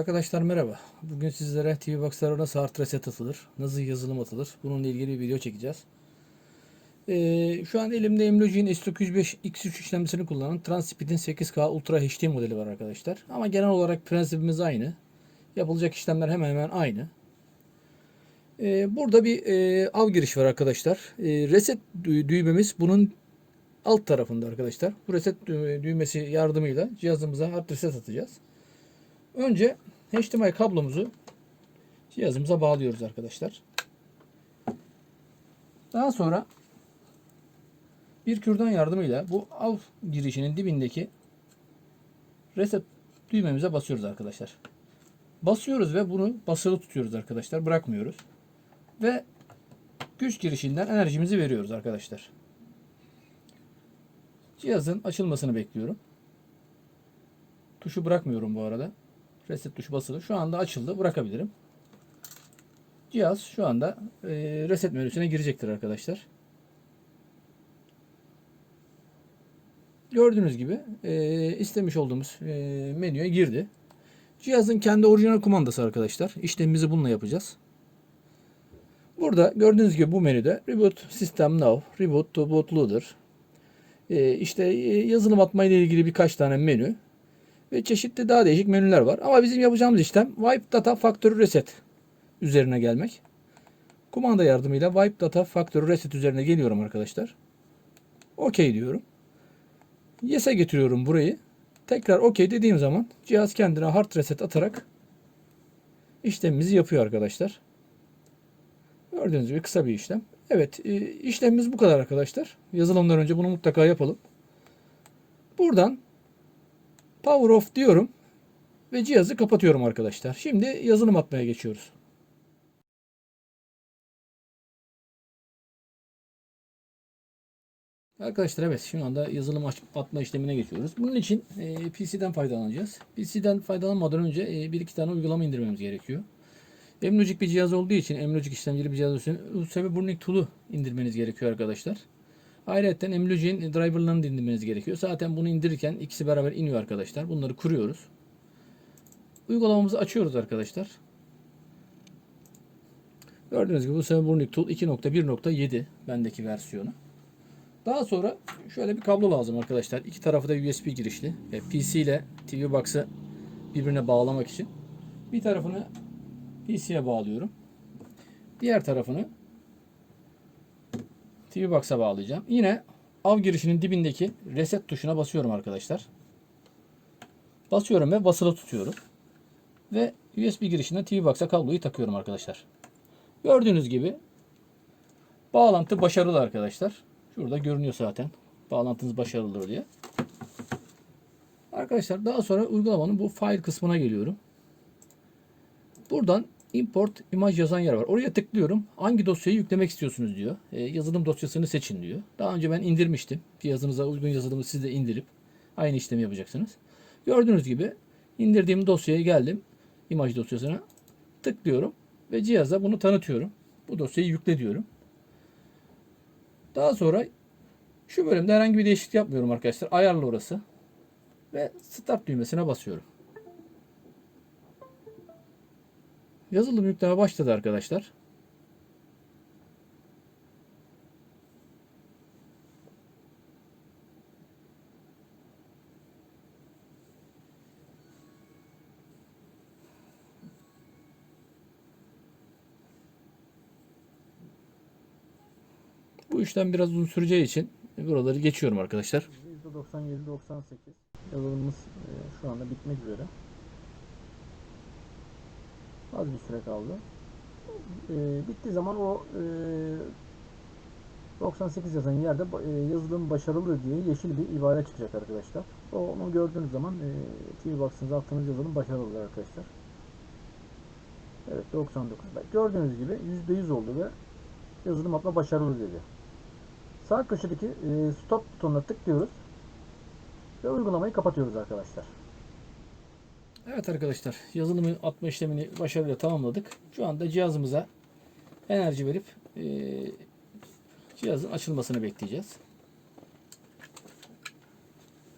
Arkadaşlar merhaba. Bugün sizlere TV Box'lara nasıl hard reset atılır, nasıl yazılım atılır bununla ilgili bir video çekeceğiz. Ee, şu an elimde Emlogic'in S905 X3 işlemcisini kullanan Transpeed'in 8K Ultra HD modeli var arkadaşlar. Ama genel olarak prensibimiz aynı. Yapılacak işlemler hemen hemen aynı. Ee, burada bir e, av giriş var arkadaşlar. E, reset dü- düğmemiz bunun alt tarafında arkadaşlar. Bu reset dü- düğmesi yardımıyla cihazımıza hard reset atacağız. Önce HDMI kablomuzu cihazımıza bağlıyoruz arkadaşlar. Daha sonra bir kürdan yardımıyla bu av girişinin dibindeki reset düğmemize basıyoruz arkadaşlar. Basıyoruz ve bunu basılı tutuyoruz arkadaşlar. Bırakmıyoruz. Ve güç girişinden enerjimizi veriyoruz arkadaşlar. Cihazın açılmasını bekliyorum. Tuşu bırakmıyorum bu arada. Reset tuşu basılı. Şu anda açıldı. Bırakabilirim. Cihaz şu anda e, reset menüsüne girecektir arkadaşlar. Gördüğünüz gibi e, istemiş olduğumuz e, menüye girdi. Cihazın kendi orijinal kumandası arkadaşlar. İşlemimizi bununla yapacağız. Burada gördüğünüz gibi bu menüde Reboot System Now, Reboot to Bootloader, e, işte yazılım atma ilgili birkaç tane menü ve çeşitli daha değişik menüler var. Ama bizim yapacağımız işlem Wipe Data Factory Reset üzerine gelmek. Kumanda yardımıyla Wipe Data Factory Reset üzerine geliyorum arkadaşlar. OK diyorum. Yes'e getiriyorum burayı. Tekrar OK dediğim zaman cihaz kendine hard reset atarak işlemimizi yapıyor arkadaşlar. Gördüğünüz gibi kısa bir işlem. Evet e, işlemimiz bu kadar arkadaşlar. Yazılımdan önce bunu mutlaka yapalım. Buradan Power off diyorum ve cihazı kapatıyorum arkadaşlar. Şimdi yazılım atmaya geçiyoruz. Arkadaşlar evet şu anda yazılım atma işlemine geçiyoruz. Bunun için e, PC'den faydalanacağız. PC'den faydalanmadan önce e, bir iki tane uygulama indirmemiz gerekiyor. Emlogic bir cihaz olduğu için, Emlogic işlemcili bir cihaz olduğu için USB Burning Tool'u indirmeniz gerekiyor arkadaşlar. Ayrıca Emlogic'in driverlarını indirmeniz gerekiyor. Zaten bunu indirirken ikisi beraber iniyor arkadaşlar. Bunları kuruyoruz. Uygulamamızı açıyoruz arkadaşlar. Gördüğünüz gibi bu sefer Burning Tool 2.1.7 bendeki versiyonu. Daha sonra şöyle bir kablo lazım arkadaşlar. İki tarafı da USB girişli. Ve PC ile TV Box'ı birbirine bağlamak için. Bir tarafını PC'ye bağlıyorum. Diğer tarafını TV Box'a bağlayacağım. Yine av girişinin dibindeki reset tuşuna basıyorum arkadaşlar. Basıyorum ve basılı tutuyorum. Ve USB girişinden TV Box'a kabloyu takıyorum arkadaşlar. Gördüğünüz gibi bağlantı başarılı arkadaşlar. Şurada görünüyor zaten. Bağlantınız başarılıdır diye. Arkadaşlar daha sonra uygulamanın bu file kısmına geliyorum. Buradan import imaj yazan yer var. Oraya tıklıyorum. Hangi dosyayı yüklemek istiyorsunuz diyor. E, yazılım dosyasını seçin diyor. Daha önce ben indirmiştim. Cihazınıza uygun yazılımı siz de indirip aynı işlemi yapacaksınız. Gördüğünüz gibi indirdiğim dosyaya geldim. İmaj dosyasına tıklıyorum ve cihaza bunu tanıtıyorum. Bu dosyayı yükle diyorum. Daha sonra şu bölümde herhangi bir değişiklik yapmıyorum arkadaşlar. Ayarlı orası. Ve start düğmesine basıyorum. Yazılım yükleme başladı arkadaşlar. Bu işlem biraz uzun süreceği için buraları geçiyorum arkadaşlar. %97-98 yazılımımız e, şu anda bitmek üzere. Az bir süre kaldı. E, bittiği zaman o e, 98 yazan yerde e, yazılım başarılı diye yeşil bir ibare çıkacak arkadaşlar. O, onu gördüğünüz zaman e, TV Box'ınıza attığınız yazılım başarılıdır arkadaşlar. Evet 99. Bak, Gördüğünüz gibi %100 oldu ve yazılım atma başarılı dedi. Sağ köşedeki e, stop butonuna tıklıyoruz ve uygulamayı kapatıyoruz arkadaşlar. Evet arkadaşlar yazılımı atma işlemini başarıyla tamamladık. Şu anda cihazımıza enerji verip e, cihazın açılmasını bekleyeceğiz.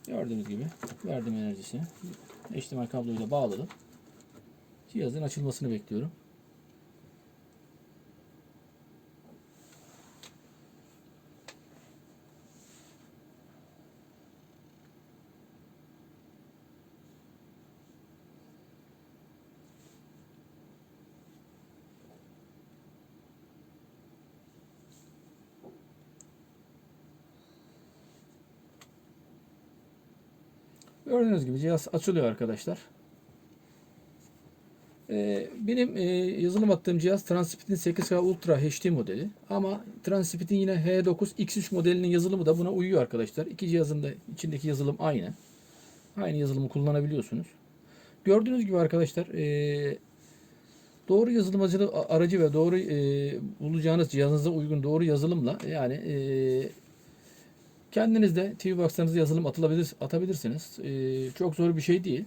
Gördüğünüz gibi verdim enerjisini. HDMI kabloyla bağladım. Cihazın açılmasını bekliyorum. Gördüğünüz gibi cihaz açılıyor arkadaşlar. Ee, benim e, yazılım attığım cihaz Transipit'in 8K Ultra HD modeli. Ama Transipit'in yine H9 X3 modelinin yazılımı da buna uyuyor arkadaşlar. İki cihazın da içindeki yazılım aynı. Aynı yazılımı kullanabiliyorsunuz. Gördüğünüz gibi arkadaşlar e, doğru yazılımcı aracı ve doğru e, bulacağınız cihazınıza uygun doğru yazılımla yani Kendiniz de TV Box'larınıza yazılım atılabilir, atabilirsiniz. Ee, çok zor bir şey değil.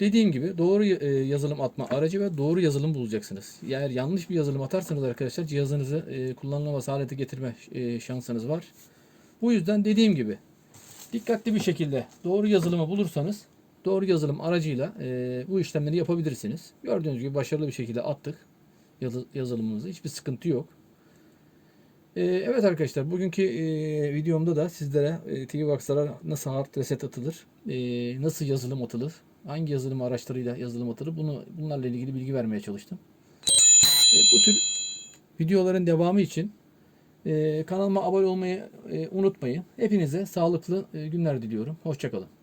Dediğim gibi doğru e, yazılım atma aracı ve doğru yazılım bulacaksınız. Eğer yanlış bir yazılım atarsanız arkadaşlar cihazınızı e, kullanılamaz halete getirme e, şansınız var. Bu yüzden dediğim gibi dikkatli bir şekilde doğru yazılımı bulursanız doğru yazılım aracıyla e, bu işlemleri yapabilirsiniz. Gördüğünüz gibi başarılı bir şekilde attık yazı- yazılımımızı. Hiçbir sıkıntı yok. Ee, Evet arkadaşlar bugünkü e, videomda da sizlere e, TV Box'lara nasıl hard reset atılır, e, nasıl yazılım atılır, hangi yazılım araçlarıyla yazılım atılır bunu bunlarla ilgili bilgi vermeye çalıştım. E, bu tür videoların devamı için kanalıma abone olmayı unutmayın. Hepinize sağlıklı günler diliyorum. Hoşçakalın.